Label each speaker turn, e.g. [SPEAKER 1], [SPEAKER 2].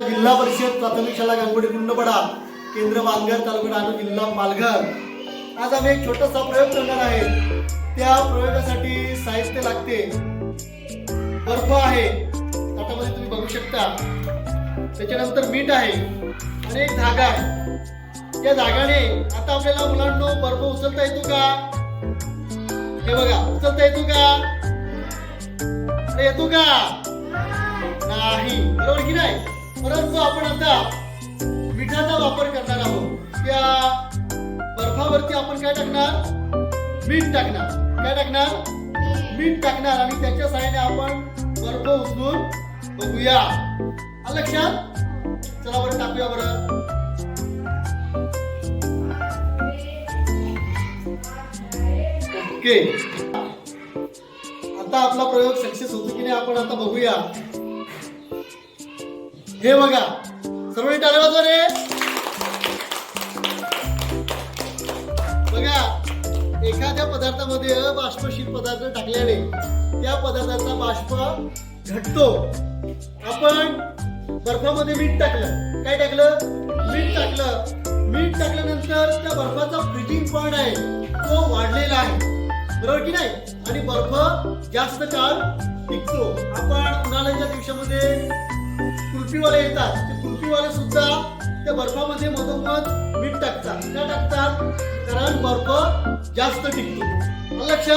[SPEAKER 1] जिल्हा परिषद प्राथमिक शाळा गांगोडी कुंडपडा केंद्र पालघर तालुका डहाणू जिल्हा पालघर आज आम्ही एक छोटासा प्रयोग करणार आहे. त्या प्रयोगासाठी साहित्य लागते. बर्फ आहे. ताटामध्ये तुम्ही बघू शकता. त्याच्यानंतर मीठ आहे. आणि एक धागा आहे या धागाने आता आपल्याला मुलांना बर्फ उचलता येतो का? हे बघा उचलता येतो का? येतो का? नाही. बरोबर की नाही? परंतु आपण आता मिठाचा वापर करणार आहोत. त्या बर्फावरती आपण काय टाकणार? मीठ टाकणार. काय टाकणार? मीठ टाकणार आणि त्याच्या साहाय्याने आपण बर्फ उचलून बघूया. लक्षात? चला बरं टाकूया बरं. ओके आता आपला प्रयोग सक्सेस होतो की नाही आपण आता बघूया. हे बघा. सर्व टाळे वाजवा रे बघा एखाद्या पदार्थामध्ये बाष्पशील पदार्थ टाकल्याने त्या पदार्थाचा बाष्प घटतो. आपण बर्फामध्ये मीठ टाकलं. काय टाकलं? मीठ टाकलं. मीठ टाकल्यानंतर त्या बर्फाचा फ्रिजिंग पॉइंट आहे तो वाढलेला आहे. बरोबर की नाही? आणि बर्फ जास्त काळ टिकतो. आपण उन्हाळ्याच्या दिवसामध्ये कुल्फीवाले येतात. ते कुल्फीवाले सुद्धा त्या बर्फामध्ये मधोमध मीठ टाकतात. का टाकतात? कारण बर्फ जास्त टिकतो. लक्षात?